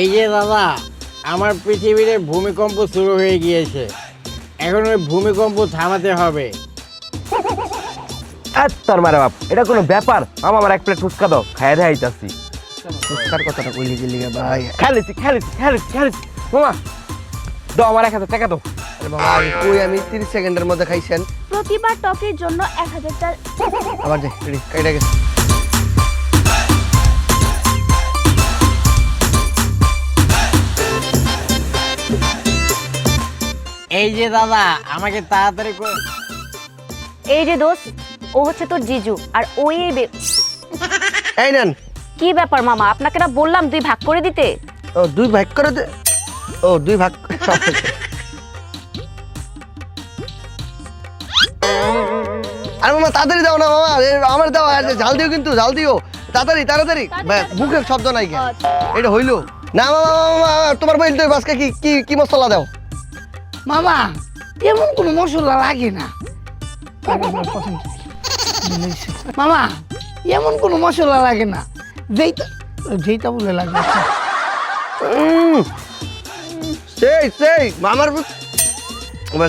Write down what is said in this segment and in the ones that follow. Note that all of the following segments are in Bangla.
এই যে দাদা আমার পৃথিবীতে ভূমিকম্প শুরু হয়ে গিয়েছে। এখন ওই ভূমিকম্প থামাতে হবে। আর তোর মারে বাপ এটা কোনো ব্যাপার? মামা আমার এক প্লেট ফুচকা দাও খাই রে আইতাছি। ফুচকার কথাটা কইলি গেলি ভাই। খেলেছি খেলেছি খেলেছি খেলেছি। মামা দাও আমার এক হাজার টাকা দাও। আরে বাবা কই আমি 30 সেকেন্ডের মধ্যে খাইছেন? প্রতিবার টকের জন্য এক হাজারটা আবার দে রেডি কাইটা গেছে। এই যে দাদা আমাকে তাড়াতাড়ি করে। এই যে দোস্ত ও হচ্ছে তোর জিজু আর ওই এই বে- এই নেন। কি ব্যাপার মামা আপনাকে না বললাম দুই ভাগ করে দিতে? ও দুই ভাগ করে দে ও দুই ভাগ আরে মামা তাড়াতাড়ি দাও না মামা এ, আমার দাও আর ঝাল দিও কিন্তু ঝাল দিও। তাড়াতাড়ি তাড়াতাড়ি। ব্যাস, মুখের শব্দ নাই কেন? এটা হইল? না মামা মামা, মামা তোমার বইল তো আজকে কি কি কি মশলা দাও? মামা এমন কোনো মশলা লাগে না। মামা এমন কোনো মশলা লাগে না। যেইটা যেইটা বলে লাগে। সেই সেই, মামার এবার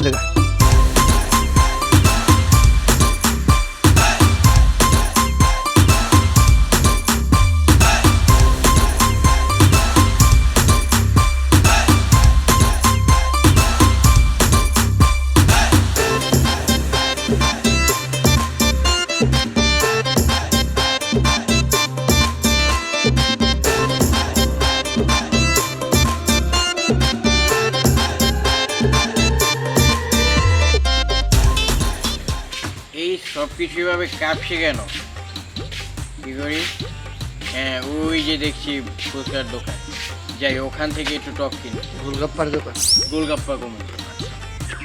এই সব কিছু এভাবে কাঁপছে কেন? কি করি? হ্যাঁ ওই যে দেখছি ফুচকার দোকান। যাই ওখান থেকে একটু টক কিনি। গোলগাপ্পার দোকান? গোলগাপ্পা কমে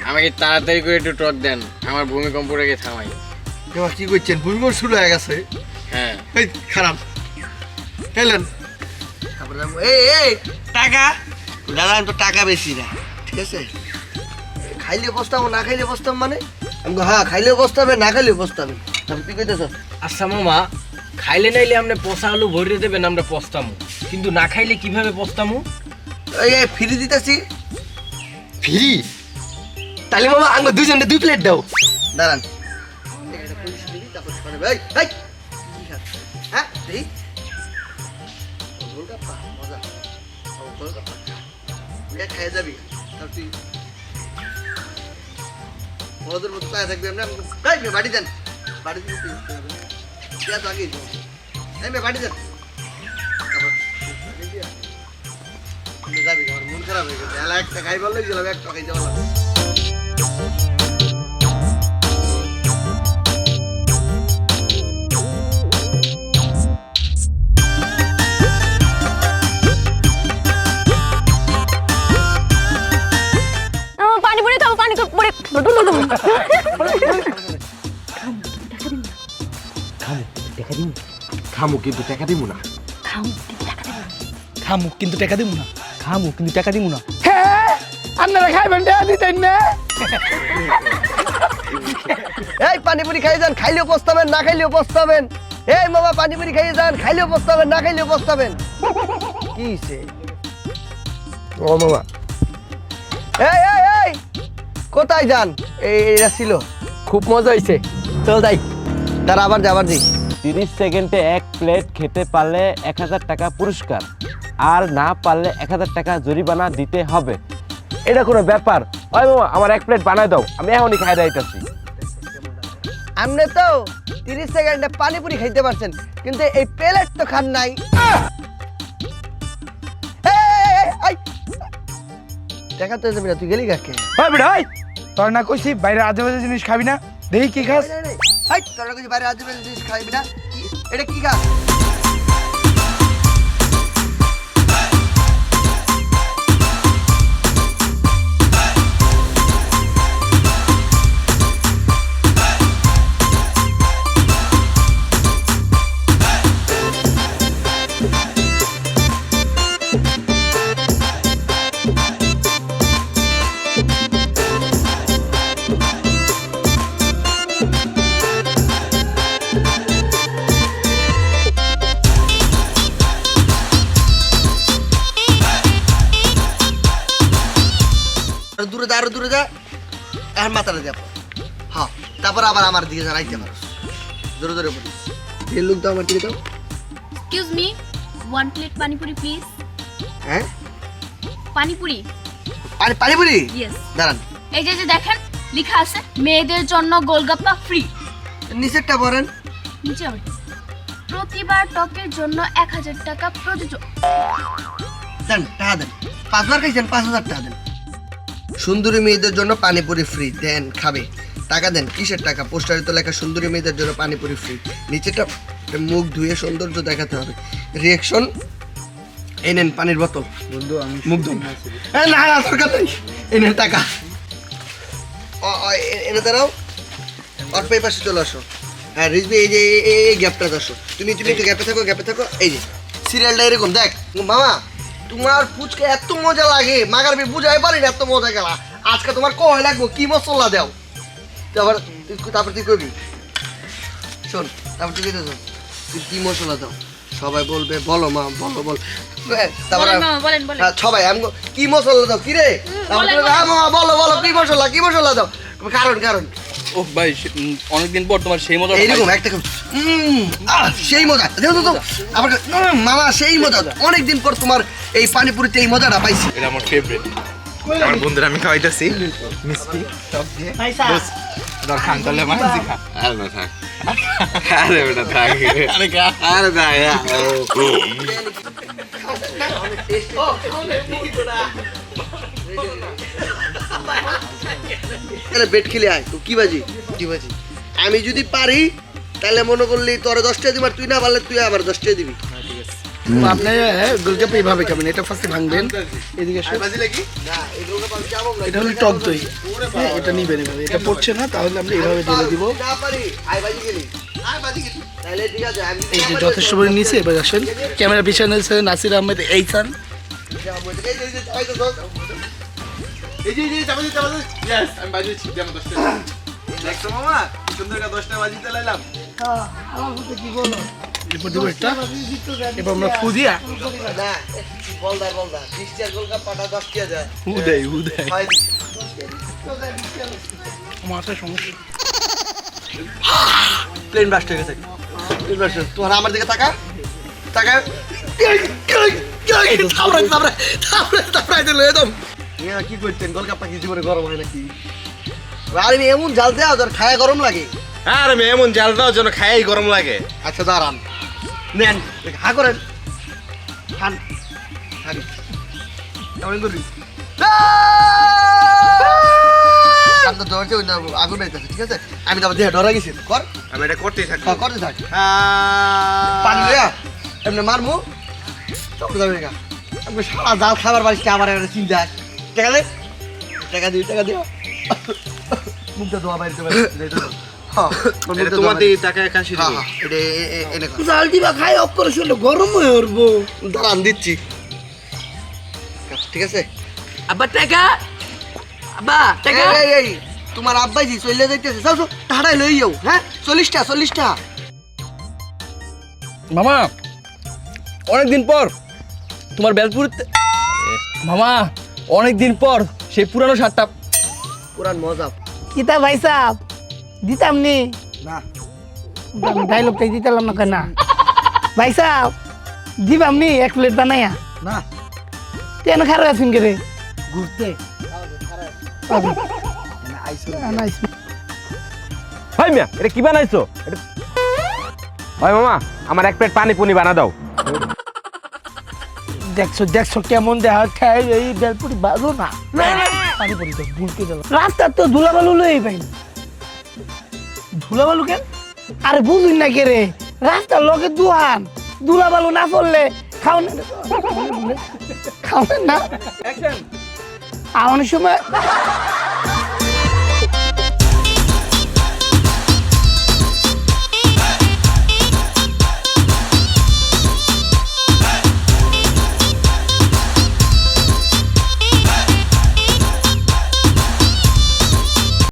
আমাকে তাড়াতাড়ি করে একটু টক দেন আমার ভূমিকম্প ভূমিকম্পটাকে থামাই। এবার কি করছেন? ভুলগোল শুরু হয়ে গেছে। হ্যাঁ। এই খারাপ। হেলেন এই এই টাকা? দাদা আমি তো টাকা বেশি না ঠিক আছে? খাইলে বসতাম না খাইলে বসতাম মানে? আমি হ্যাঁ খাইলেও বসতাবে না খাইলেও বসতাবে তারপর তুই কইতেছ? আচ্ছা মামা খাইলে নাইলে আমরা পচা আলু ভরিয়ে দেবেন আমরা পস্তামু। কিন্তু না খাইলে কীভাবে পস্তামু? এই এই ফ্রি দিতেছি। ফ্রি? তাহলে মামা আঙ্গ দুজনে দুই প্লেট দাও। দাঁড়ান। এটা পুলিশ দিবি, বড়দের মতো পায়ে থাকবে মেয়ে, বাড়ি যান। বাড়ি দিতে। মেয়ে, বাড়ি যান। আমার মন খারাপ হয়ে গেছে। একটা খাই ভালো লাগছিল একটা খাই যাওয়া খামু। কিন্তু টাকা দিব না। খামু কিন্তু টাকা দিব না। খামু কিন্তু টাকা দিব না। হ্যাঁ আপনারা খাইবেন টাকা দিতেন না। এই পানিপুরি খাই যান খাইলেও পস্তাবেন না খাইলেও পস্তাবেন। এই মামা পানিপুরি খাইয়ে যান খাইলেও পস্তাবেন না খাইলেও পস্তাবেন। কি সে ও মামা। এই এই এই কোথায় যান? এই এটা ছিল। খুব মজা হয়েছে চল যাই। তার আবার যাবার দিই তিরিশ সেকেন্ডে এক প্লেট খেতে পারলে এক হাজার টাকা পুরস্কার। আর না পারলে এক হাজার টাকা জরিমানা দিতে হবে। এটা কোনো ব্যাপার। ওই মামা আমার এক প্লেট বানাই দাও। আমি এখনই খাই দাইতেছি। আপনি তো তিরিশ সেকেন্ডে পানিপুরি খাইতে পারছেন কিন্তু এই প্লেট তো খান নাই। দেখা তো না তুই গেলি কাকে? তোর না কইছি বাইরে আজে বাজে জিনিস খাবি না। দেখি কি খাস তোরা কিছু বাইরে আজ জিনিস খাইবি না? এটা কি খা যা আরও দূরে যা এখন মাথাটা দেব হ্যাঁ তারপর আবার আমার দিকে জানাইতে পারো জোরে জোরে বলিস এই লোক দাও আমার দিকে দাও excuse me one plate panipuri please হ্যাঁ? পানিপুরি? পানি পানিপুরি? ইয়েস দাঁড়ান। এই যে যে দেখেন লেখা আছে মেয়েদের জন্য গোলগাপ্পা ফ্রি নিচেরটা বলেন নিচে আবার কি? প্রতিবার টকের জন্য এক হাজার টাকা প্রযোজ্য। দেন টাকা দেন। পাঁচবার খাইছেন পাঁচ হাজার টাকা দেন। সুন্দরী মেয়েদের জন্য পানিপুরি ফ্রি দেন খাবে। টাকা দেন কিসের টাকা? পোস্টারে তো লেখা সুন্দরী মেয়েদের জন্য পানিপুরি ফ্রি নিচেটা মুখ ধুয়ে সৌন্দর্য দেখাতে হবে। রিয়েকশন এই নেন পানির বোতল। বন্ধু আমি মুখ ধুন। না না দরকার নেই। এই নেন টাকা। এনে দাঁড়াও। অল্প এই পাশে চলে আসো। হ্যাঁ রিজবি এই যে এই গ্যাপটা আসো। তুমি তুমি একটু গ্যাপে থাকো গ্যাপে থাকো। এই যে সিরিয়ালটা এরকম দেখ। মামা তোমার ফুচকা এত মজা লাগে। মাগার বি বুঝাই পারি না এত মজা গেলা। আজকে তোমার কয় লাগবো কি মশলা দাও? তারপর তুই- তারপর তুই করবি শোন তারপর তুই কেটে তুই কি মশলা দাও? সবাই বলবে বলো মা বলো বল। হ্যাঁ, হ্যাঁ, সবাই আমি কি মশলা দাও? কি রে? হ্যাঁ, বলো বলো কি মশলা কি মশলা দাও? কারণ কারণ। ও ভাই অনেকদিন পর তোমার সেই মতো এইরকম একটা সেই মজা দেখো তো উম, মামা সেই মজা অনেকদিন পর তোমার এই পানিপুরিতে এই মজাটা পাইছি এটা আমার ফেভারিট আমার বন্ধুরা আমি খাওয়াইতেছি মিষ্টি সব দিয়ে ধর খান তাহলে মানে খা আরে না থাক আরে বেটা থাক আরে খা আরে না আরে বেট খেলে আয় তো কি বাজি কি বাজি আমি যদি পারি তাহলে মনে করলি তোরে দশটা দিবি আর তুই না পারলে তুই আবার দশটা দিবি আপনি এইভাবে খাবেন এটা ফার্স্টে ভাঙবেন এদিকে। এটা হলো টক দই হ্যাঁ এটা নিবেন এভাবে এটা পড়ছে না তাহলে আমরা এইভাবে ঢেলে দিব তুই না পারি আয় বাজি গেলি আয় বাজি গেলি তাহলে ঠিক আছে আমি এই যে যথেষ্ট পরিমাণ নিচে এবার আসেন ক্যামেরা পিছনে নাসির আহমেদ এই খান এই যে, এই আমি বাজিয়েছি যেমন দশটা দেখছ মামা সুন্দর করে বাজিতে লাইলাম। এরপর দেবো একটা। এবার আমরা ফু দিয়া না। বলদা বলদা। বৃষ্টি আর গোলগাপ্পাটা দশ টিয়া যায়। উদয় উদয় হয় সমস্যা। প্লেন ব্লাস্ট হয়ে গেছে। প্লেন ব্লাস্ট তোমার আমার দিকে তাকা তাকা দিল একদম। কি করতেন? গোলগাপ্পা কি জীবনে গরম হয় নাকি? আর এমন জাল দেওয়া তোর খায়া গরম লাগে। আর আমি এমন জাল দেওয়ার জন্য গরম লাগে। আচ্ছা দাঁড়ান। নেন হা করেন। খান কেমন করবি? আগুন ঠিক আছে? আমি তো দেহে ডরা গেছি কর। আমি এটা করতেই থাকি হ্যাঁ, করতে থাক। পানি এমনি মারমু। চক্র যাবে আমি সারা জাল খাবার না আমার চিন্তা আছে। টাকা দে। টাকা টাকা দিও। মুখটা ধোয়া বাইরে ঠিক আছে? আবার টাকা! আবা টাকা! এই, এই, এই, তোমার আব্বাই জি চলে যাইতেছে যাও যাও টাকাটাই লই যাও হ্যাঁ? চল্লিশটা চল্লিশটা। মামা অনেকদিন পর তোমার বেলপুরিতে মামা অনেকদিন পর সেই পুরানো শার্টটা। পুরান মজা। কিতা ভাই সাহ দিতাম নি? না। ডাইলগটাই দিতাম না কেন? ভাই সাহ দিবাম নি এক প্লেট বানাইয়া? না। তেন খারাপ আছেন কে রে? ঘুরতে। ভাই মিয়া এটা কি বানাইছো? এটা- ভাই মামা আমার এক প্লেট পানি পুনি বানা দাও। দেখছ দেখছ কেমন দেখা খাই এই বেলপুরি বাজো না। পানি পড়ি তো ভুলকে গেল। রাস্তার তো ধুলাবালু লই পাই ধুলাবালু কেন? আরে বুঝুন না কে রে রাস্তার লগে দুহান। ধুলাবালু না পড়লে খাও না। খাও না। আমার সময়